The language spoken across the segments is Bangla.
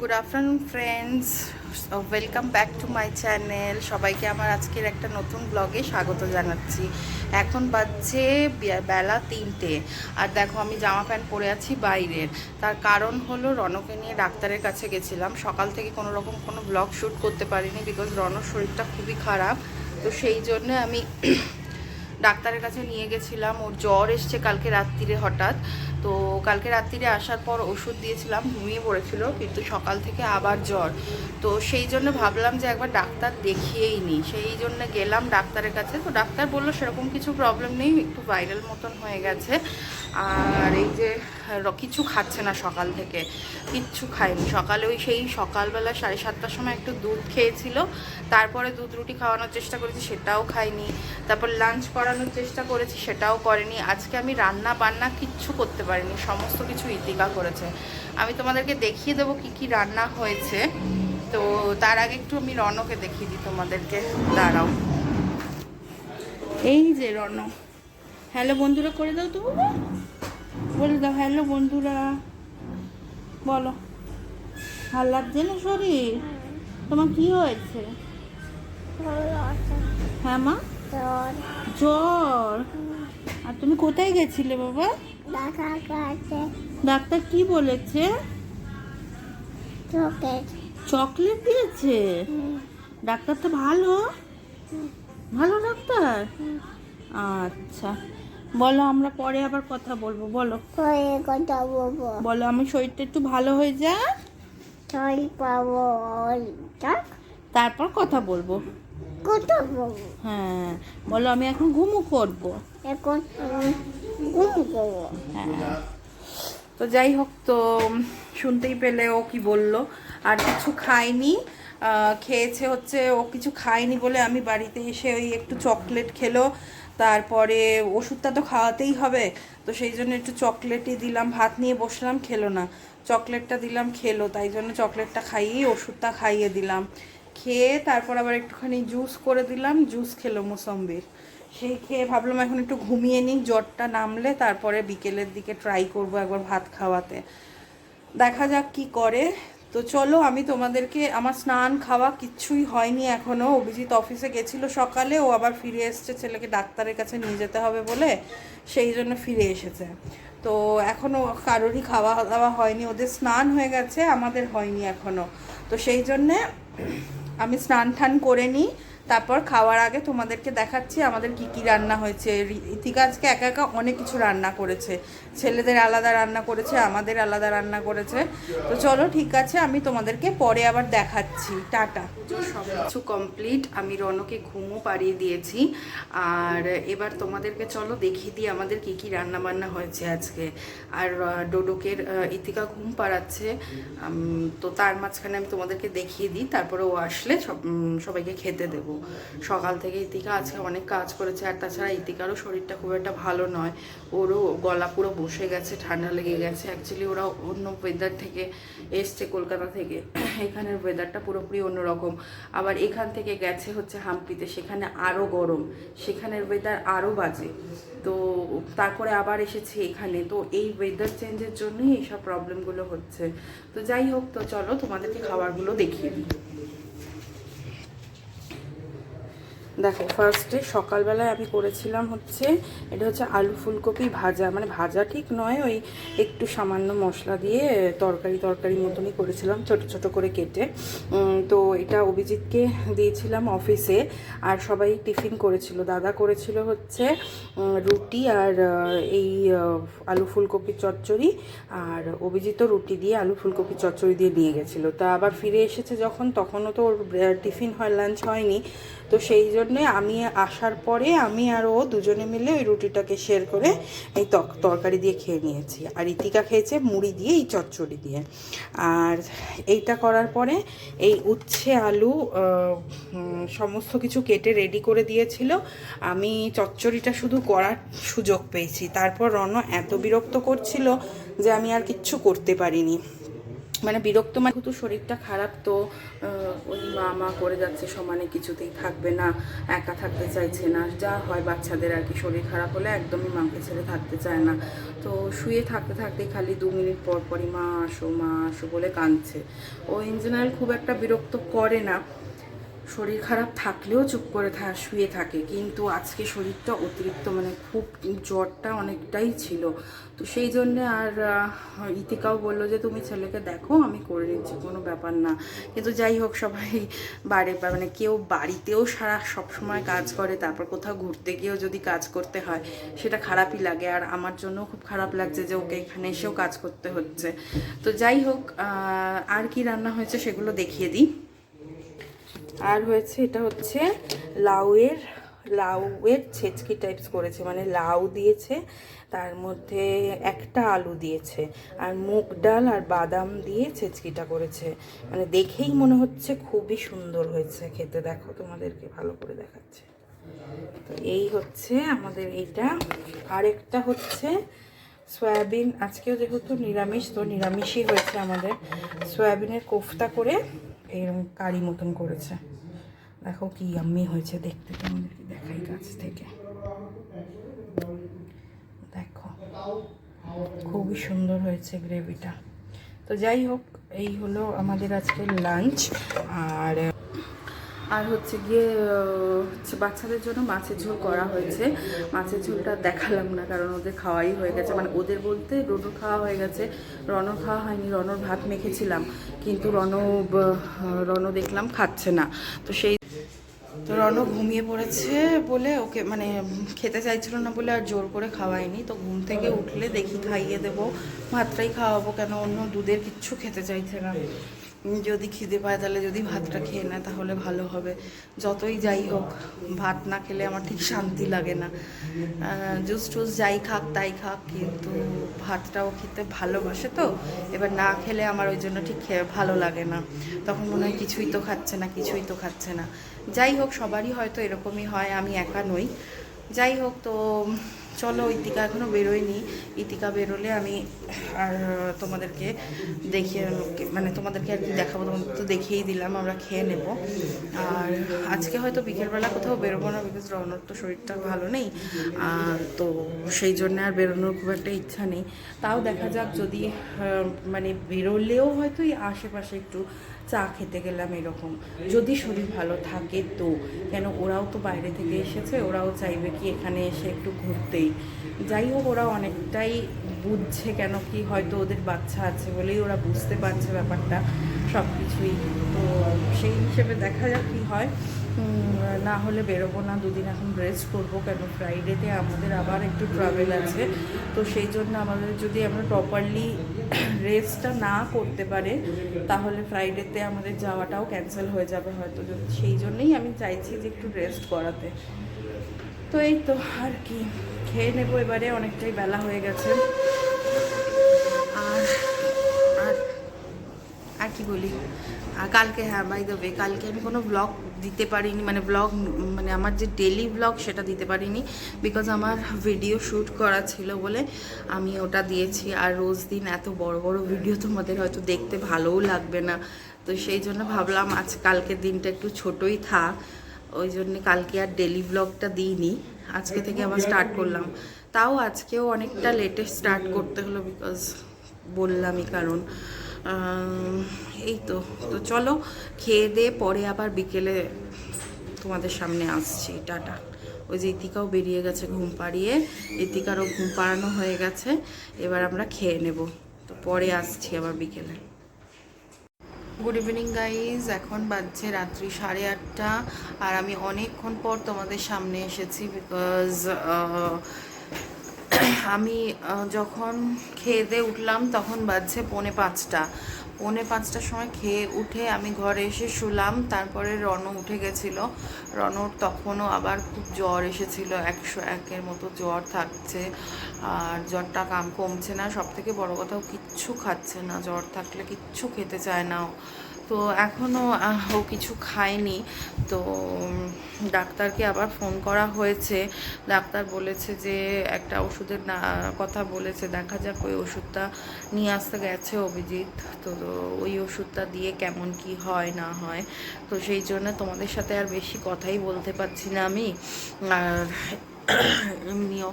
Good afternoon friends welcome back to my channel সবাইকে আমার আজকের একটা নতুন ব্লগে স্বাগত জানাচ্ছি। এখন বাজছে বেলা তিনটে। আর দেখো, আমি জামা প্যান্ট পরে আছি বাইরের। তার কারণ হলো রনকে নিয়ে ডাক্তারের কাছে গেছিলাম। সকাল থেকে কোনো রকম কোনো ব্লগ শ্যুট করতে পারিনি বিকজ রনর শরীরটা খুবই খারাপ। তো সেই জন্য আমি ডাক্তারের কাছে নিয়ে গেছিলাম। ওর জ্বর এসছে কালকে রাত্রিরে হঠাৎ। তো কালকে রাত্রিরে আসার পর ওষুধ দিয়েছিলাম, ঘুমিয়ে পড়েছিল, কিন্তু সকাল থেকে আবার জ্বর। তো সেই জন্য ভাবলাম যে একবার ডাক্তার দেখিয়েই নিই। সেই জন্য গেলাম ডাক্তারের কাছে। তো ডাক্তার বলল, সেরকম কিছু প্রবলেম নেই, একটু ভাইরাল মতন হয়ে গেছে। আর এই যে কিছু খাচ্ছে না সকাল থেকে, কিচ্ছু খায়নি। সকালে ওই সেই সকালবেলা সাড়ে সাতটার সময় একটু দুধ খেয়েছিল, তারপরে দুধ রুটি খাওয়ানোর চেষ্টা করেছি, সেটাও খায়নি তারপর লাঞ্চ করানোর চেষ্টা করেছি, সেটাও করেনি। আজকে আমি রান্না বান্না কিচ্ছু করতে পারিনি, সমস্ত কিছু ইতিকা করেছে। আমি তোমাদেরকে দেখিয়ে দেবো কি কি রান্না হয়েছে। তো তার আগে একটু আমি রনকে দেখিয়ে দিই তোমাদেরকে। দাঁড়াও। এই যে রন হ্যালো বন্ধুরা করে দাও তো। বলে দাও, হ্যালো বন্ধুরা। বলো। ভালো লাগছে না শরীর? তোমার কি হয়েছে? হ্যাঁ মা? জ্বর। আর তুমি কোথায় গেছিলে বাবা? ডাক্তার কি বলেছে? চকলেট দিয়েছে? ডাক্তার তো ভালো। ভালো ডাক্তার? আচ্ছা। বলো আমরা পরে আবার কথা বলব বলো। কথা বলব। বলো আমি শরীরটা একটু ভালো হয়ে যা। তাই পাবো তারপর কথা বলব। কথা বলব। হ্যাঁ বলো আমি এখন ঘুমু করব। এখন ঘুম করব। হ্যাঁ। তো যাই হোক তো শুনতেই পেলে ও কি বলল। আর কিছু খায়নি। খেয়েছে হচ্ছে ও কিছু খায়নি বলে আমি বাড়িতে এসে ওই একটু চকলেট খেলো। তারপরে ওষুধটা তো খাওয়াতেই হবে। তো সেই জন্য একটু চকলেটই দিলাম, ভাত নিয়ে বসলাম, খেলো না। চকলেটটা দিলাম, খেলো, তাই জন্য চকলেটটা খাইয়ে, ওষুধটা খাইয়ে দিলাম। খেয়ে তারপর আবার একটুখানি জুস করে দিলাম জুস খেলো মোসম্বির। সেই খেয়ে ভাবলাম এখন একটু ঘুমিয়ে নিই, জ্বরটা নামলে তারপরে বিকেলের দিকে ট্রাই করব একবার ভাত খাওয়াতে। দেখা যাক কি করে তো চলো, আমি তোমাদেরকে আমার স্নান খাওয়া কিচ্ছুই হয়নি এখনও অভিজিৎ অফিসে গেছিল সকালে, ও আবার ফিরে এসছে, ছেলেকে ডাক্তারের কাছে নিয়ে যেতে হবে বলে সেই জন্য ফিরে এসেছে। তো এখনও কারোরই খাওয়া দাওয়া হয়নি, ওদের স্নান হয়ে গেছে, আমাদের হয়নি এখনও তো সেই জন্যে আমি স্নান টান করে নিই, তারপর খাওয়ার আগে তোমাদেরকে দেখাচ্ছি আমাদের কি কি রান্না হয়েছে। ইতিকা একা একা অনেক কিছু রান্না করেছে। ছেলেদের আলাদা রান্না করেছে, আমাদের আলাদা রান্না করেছে। তো চলো, ঠিক আছে, আমি তোমাদেরকে পরে আবার দেখাচ্ছি। টাটা। সব কিছু কমপ্লিট আমি রনকে ঘুমও পাড়িয়ে দিয়েছি। আর এবার তোমাদেরকে চলো দেখিয়ে দিই আমাদের কি কি রান্না বান্না হয়েছে আজকে। আর ডোডোকের ইতিকা ঘুম পাড়াচ্ছে। তো তার মাঝখানে আমি তোমাদেরকে দেখিয়ে দিই, তারপরে ও আসলে সব সবাইকে খেতে দেবো। সকাল থেকে ইতিকা আজকে অনেক কাজ করেছে, আর তাছাড়া ইতিকারও শরীরটা খুব একটা ভালো নয়। ওরও গলা পুরো বসে গেছে, ঠান্ডা লেগে গেছে। অ্যাকচুয়ালি ওরা অন্য ওয়েদার থেকে এসছে কলকাতা থেকে। এখানের ওয়েদারটা পুরোপুরি অন্যরকম। আবার এখান থেকে গেছে হচ্ছে হাম্পিতে, সেখানে আরও গরম। সেখানের ওয়েদার আরও বাজে। তো তারপরে আবার এসেছে এখানে। তো এই ওয়েদার চেঞ্জের জন্যই এইসব প্রবলেমগুলো হচ্ছে। তো যাই হোক, তো চলো তোমাদেরকে খাবারগুলো দেখিয়ে দিই। দেখো ফার্স্টে সকালবেলায় আমি করেছিলাম হচ্ছে, এটা হচ্ছে আলু ফুলকপি ভাজা। মানে ভাজা ঠিক নয়, ওই একটু সামান্য মশলা দিয়ে তরকারি তরকারি মতনই করেছিলাম, ছোট ছোট করে কেটে। তো এটা অভিজিৎকে দিয়েছিলাম অফিসে আর সবাই টিফিন করেছিল। দাদা করেছিল হচ্ছে রুটি আর এই আলু ফুলকপি চচ্চড়ি, আর অভিজিৎও রুটি দিয়ে আলু ফুলকপি চচ্চড়ি দিয়ে নিয়ে গেছিল। তা আবার ফিরে এসেছে যখন, তখনও তো ওর টিফিন হয় লাঞ্চ হয়নি। তো সেই জন্যে আমি আসার পরে আমি আর ও দুজনে মিলে ওই রুটিটাকে শেয়ার করে এই তক তরকারি দিয়ে খেয়ে নিয়েছি। আর ইতিকা খেয়েছে মুড়ি দিয়ে, এই চচ্চড়ি দিয়ে। আর এইটা করার পরে এই উচ্ছে, আলু সমস্ত কিছু কেটে রেডি করে দিয়েছিল। আমি চচ্চড়িটা শুধু করার সুযোগ পেয়েছি। তারপর রণ এত বিরক্ত করছিল যে আমি আর কিচ্ছু করতে পারিনি। মানে বিরক্ত মানে তো শরীরটা খারাপ, তো ওই মা মা করে যাচ্ছে, সমানে কিছুতেই থাকবে না, একা থাকতে চাইছে না, যা হয় বাচ্চাদের আর কি, শরীর খারাপ হলে একদমই মাকে ছেড়ে থাকতে চায় না। তো শুয়ে থাকতে থাকতে খালি দু মিনিট পর পরই মা আসো মা আসো বলে কাঁদছে। ও ইন জেনারেল খুব একটা বিরক্ত করে না। শরীর খারাপ থাকলেও চুপ করে থা, শুয়ে থাকে। কিন্তু আজকে শরীরটা অতিরিক্ত মানে খুব জ্বরটা অনেকটাই ছিল। তো সেই জন্যে আর ইতিকাও বলল যে, তুমি ছেলেকে দেখো, আমি করে নিচ্ছি, কোনো ব্যাপার না। কিন্তু যাই হোক, সবাই বাড়ি মানে কেউ বাড়িতেও সারা সব সময় কাজ করে, তারপর কোথাও ঘুরতে গিয়েও যদি কাজ করতে হয়, সেটা খারাপই লাগে। আর আমার জন্য খুব খারাপ লাগছে যে, ওকে এখানে এসেও কাজ করতে হচ্ছে। তো যাই হোক আর কি রান্না হয়েছে সেগুলো দেখিয়ে দিই। আর হয়েছে, এটা হচ্ছে লাউয়ের লাউয়ের ছেচকি টাইপস করেছে মানে লাউ দিয়েছে, তার মধ্যে একটা আলু দিয়েছে, আর মুগ ডাল আর বাদাম দিয়ে ছেচকিটা করেছে। মানে দেখেই মনে হচ্ছে খুবই সুন্দর হয়েছে খেতে, দেখো তোমাদেরকে ভালো করে দেখাচ্ছে। তো এই হচ্ছে আমাদের এইটা। আরেকটা হচ্ছে সয়াবিন, আজকেও যেহেতু নিরামিষ, তো নিরামিষই হয়েছে আমাদের। সয়াবিনের কোফতা করে এরকম কারি মতন করেছে। দেখো কি আম্মি হয়েছে দেখতে, তোমাদেরকে দেখাই কাছ থেকে। দেখো, খুবই সুন্দর হয়েছে গ্রেভিটা। তো যাই হোক, এই হলো আমাদের আজকের লাঞ্চ আর আর হচ্ছে গিয়ে, হচ্ছে বাচ্চাদের জন্য মাছের ঝোল করা হয়েছে। মাছের ঝোলটা দেখালাম না, কারণ ওদের খাওয়াই হয়ে গেছে। মানে ওদের বলতে রোনো খাওয়া হয়ে গেছে, রনো খাওয়া হয়নি, রনোর ভাত মেখেছিলাম। কিন্তু রণব রণ দেখলাম খাচ্ছে না। তো সেই তো রণ ঘুমিয়ে পড়েছে বলে ওকে মানে খেতে চাইছিল না বলে আর জোর করে খাওয়াইনি তো ঘুম থেকে উঠলে দেখি খাইয়ে দেবো, ভাতটাই খাওয়াবো কেন? অন্য দুধের কিচ্ছু খেতে চাইছে না। যদি খিদে পায় তাহলে যদি ভাতটা খেয়ে নেয় তাহলে ভালো হবে। যতই যাই হোক, ভাত না খেলে আমার ঠিক শান্তি লাগে না। জুস টুস যাই খাক, তাই খাক, কিন্তু ভাতটাও খেতে ভালোবাসে তো। এবার না খেলে আমার ওই জন্য ঠিক ভালো লাগে না। তখন মনে হয় কিছুই তো খাচ্ছে না, কিছুই তো খাচ্ছে না। যাই হোক, সবারই হয়তো এরকমই হয়, আমি একা নই। যাই হোক, তো চলো, ইতিকা এখনও বেরোয়নি। ইতিকা বেরোলে আমি আর তোমাদেরকে দেখিয়ে মানে তোমাদেরকে আর কি দেখাবো, তোমাদের তো দেখিয়েই দিলাম, আমরা খেয়ে নেব। আর আজকে হয়তো বিকেলবেলা কোথাও বেরোবো না বিকজ রনর তো শরীরটা ভালো নেই। তো সেই জন্য আর বেরোনোর খুব একটা ইচ্ছা নেই। তাও দেখা যাক যদি মানে বেরোলেও হয়তো এই আশেপাশে একটু চা খেতে গেলাম এরকম। যদি শরীর ভালো থাকে তো, কেন ওরাও তো বাইরে থেকে এসেছে, ওরাও চাইবে কি এখানে এসে একটু ঘুরতেই যাই হোক ওরা অনেকটাই বুঝছে কেন কি হয়তো ওদের বাচ্চা আছে বলেই ওরা বুঝতে পারছে ব্যাপারটা, সব কিছুই। তো সেই হিসেবে দেখা যাক কী হয়। না হলে বেরোবো না, দুদিন এখন রেস্ট করব কেন? ফ্রাইডেতে আমাদের আবার একটু ট্রাভেল আছে। তো সেই জন্য আমাদের যদি আমরা প্রপারলি রেস্টটা না করতে পারে, তাহলে ফ্রাইডেতে আমাদের যাওয়াটাও ক্যান্সেল হয়ে যাবে হয়তো। সেই জন্যই আমি চাইছি যে একটু রেস্ট করাতে। তো এই তো, আর কি। খেয়ে নেব এবারে, অনেকটাই বেলা হয়ে গেছে। আর আর আর কি বলি? আর কালকে হ্যাঁ বাই ওয়ে কালকে আমি কোনো ব্লগ দিতে পারিনি মানে ব্লগ মানে আমার যে ডেলি ব্লগ সেটা দিতে পারিনি বিকজ আমার ভিডিও শ্যুট করা ছিল বলে আমি ওটা দিয়েছি। আর রোজ দিন এত বড় বড় ভিডিও তোমাদের হয়তো দেখতে ভালোও লাগবে না। তো সেই জন্য ভাবলাম আজ কালকের দিনটা একটু ছোটই থাক। ওই জন্যে কালকে আর ডেলি ব্লগটা দিইনি। আজকে থেকে আবার স্টার্ট করলাম। তাও আজকেও অনেকটা লেটে স্টার্ট করতে হলো বিকজ বললামই কারণ। এই তো তো চলো, খেয়ে দিয়ে পরে আবার বিকেলে তোমাদের সামনে আসছি, টাটা। ওই যে ইতিকাও বেরিয়ে গেছে ঘুম পাড়িয়ে, ইতিকারও ঘুম পাড়ানো হয়ে গেছে, এবার আমরা খেয়ে নেব। তো পরে আসছি আবার বিকেলে। গুড ইভিনিং গাইজ এখন বাজছে রাত্রি সাড়ে আটটা, আর আমি অনেকক্ষণ পর তোমাদের সামনে এসেছি বিকজ আমি যখন খেয়ে দিয়ে উঠলাম তখন বাজছে পৌনে পাঁচটা। পৌনে পাঁচটার সময় খেয়ে উঠে আমি ঘরে এসে শুলাম, তারপরে রণ উঠে গেছিল। রনর তখনও আবার খুব জ্বর এসেছিল, একশো একের মতো জ্বর থাকছে, আর জ্বরটা কাম কমছে না। সব থেকে বড়ো কথাও কিচ্ছু খাচ্ছে না। জ্বর থাকলে কিচ্ছু খেতে চায় না। তো এখনও ও কিছু খায়নি। তো ডাক্তারকে আবার ফোন করা হয়েছে। ডাক্তার বলেছে যে, একটা ওষুধের না, কথা বলেছে। দেখা যাক ওই ওষুধটা নিয়ে আসতে গেছে অভিজিৎ। তো ওই ওষুধটা দিয়ে কেমন কি হয়, না হয়। তো সেই জন্য তোমাদের সাথে আর বেশি কথাই বলতে পারছি না আমি। আর এমনিও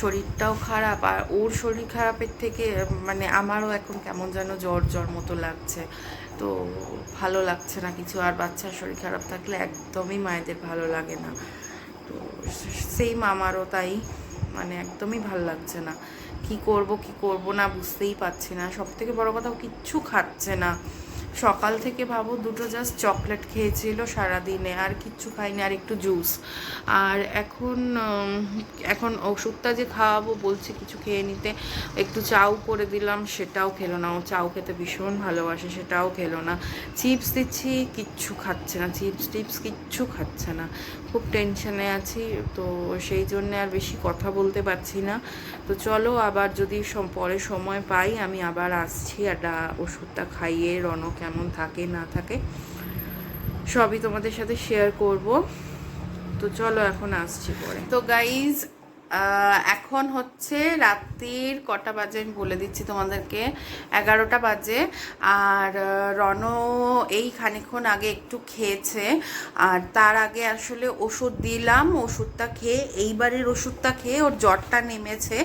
শরীরটাও খারাপ। আর ওর শরীর খারাপের থেকে মানে আমারও এখন কেমন যেন জ্বর জ্বর মতো লাগছে। তো ভালো লাগছে না কিছু, আর বাচ্চার শরীর খারাপ থাকলে একদমই মায়েদের ভালো লাগে না। তো সেম আমারও তাই মানে একদমই ভালো লাগছে না। কি করব কি করব না বুঝতেই পারছি না। সব থেকে বড় কথা কিচ্ছু খাচ্ছে না। সকাল থেকে ভাবো দুটো জাস্ট চকলেট খেয়েছিল সারাদিনে, আর কিচ্ছু খাইনি, আর একটু জুস আর এখন এখন ওষুধটা যে খাওয়াবো বলছে কিছু খেয়ে নিতে, একটু চাউ করে দিলাম, সেটাও খেলো না। ও চাউ খেতে ভীষণ ভালোবাসে, সেটাও খেলো না। চিপস দিচ্ছি, কিচ্ছু খাচ্ছে না। চিপস টিপস কিচ্ছু খাচ্ছে না। খুব টেনশনে আছি, তো সেই জন্য আর বেশি কথা বলতে পারছি না। তো চলো আবার যদি পরে সময় পাই, আমি আবার আসছি একটা ওষুধটা খাইয়ে রণ কেমন থাকে, না থাকে, সবই তোমাদের সাথে শেয়ার করব। তো চলো এখন আসছি পরে। তো গাইজ এখন হচ্ছে রাত্রির কটা বাজে আমি বলে দিচ্ছি তোমাদেরকে। এগারোটা বাজে। আর রণ এই খানিকক্ষণ আগে একটু খেয়েছে। আর তার আগে আসলে ওষুধ দিলাম, ওষুধটা খেয়ে এইবারের ওষুধটা খেয়ে ওর জ্বরটা নেমেছে।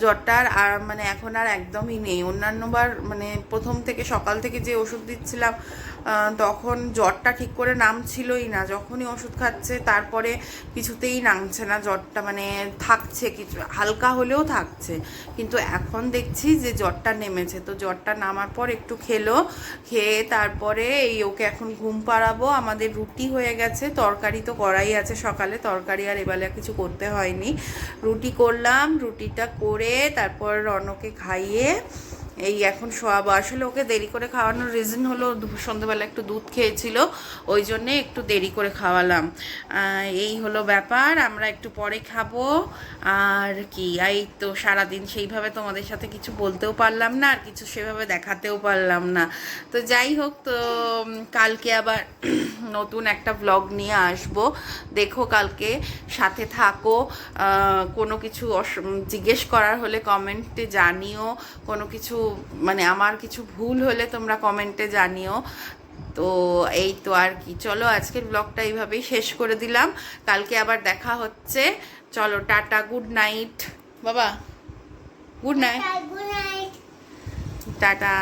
জ্বরটার আর মানে এখন আর একদমই নেই। অন্যান্যবার মানে প্রথম থেকে সকাল থেকে যে ওষুধ দিচ্ছিলাম তখন জ্বরটা ঠিক করে নামছিলই না। যখনই ওষুধ খাচ্ছে, তারপরে কিছুতেই নামছে না। জ্বরটা মানে থাকছে কিছু, হালকা হলেও থাকছে। কিন্তু এখন দেখছি যে জ্বরটা নেমেছে। তো জ্বরটা নামার পর একটু খেলো, খেয়ে তারপরে এই ওকে এখন ঘুম পাড়াবো। আমাদের রুটি হয়ে গেছে, তরকারি তো করাই আছে সকালে, তরকারি আর এবেলা কিছু করতে হয়নি। রুটি করলাম, রুটিটা করে তারপর রনকে খাইয়ে এই এখন শোয়াবো আসলে ওকে দেরি করে খাওয়ানোর রিজন হলো সন্ধ্যেবেলা একটু দুধ খেয়েছিল, ওই জন্যে একটু দেরি করে খাওয়ালাম। এই হলো ব্যাপার, আমরা একটু পরে খাব। আর কি, এই তো সারাদিন সেইভাবে তোমাদের সাথে কিছু বলতেও পারলাম না, আর কিছু সেভাবে দেখাতেও পারলাম না। তো যাই হোক, তো কালকে আবার নতুন একটা ব্লগ নিয়ে আসব। দেখো কালকে, সাথে থাকো। কোনো কিছু জিজ্ঞেস করার হলে কমেন্টে জানিও। কোনো কিছু মানে আমার কিছু ভুল হলে তোমরা কমেন্টে জানিও। তো এই তো আর কি। চলো আজকের ব্লগটা এইভাবেই শেষ করে দিলাম। কালকে আবার দেখা হচ্ছে। চলো টাটা গুড নাইট বাবা গুড নাইট টাটা।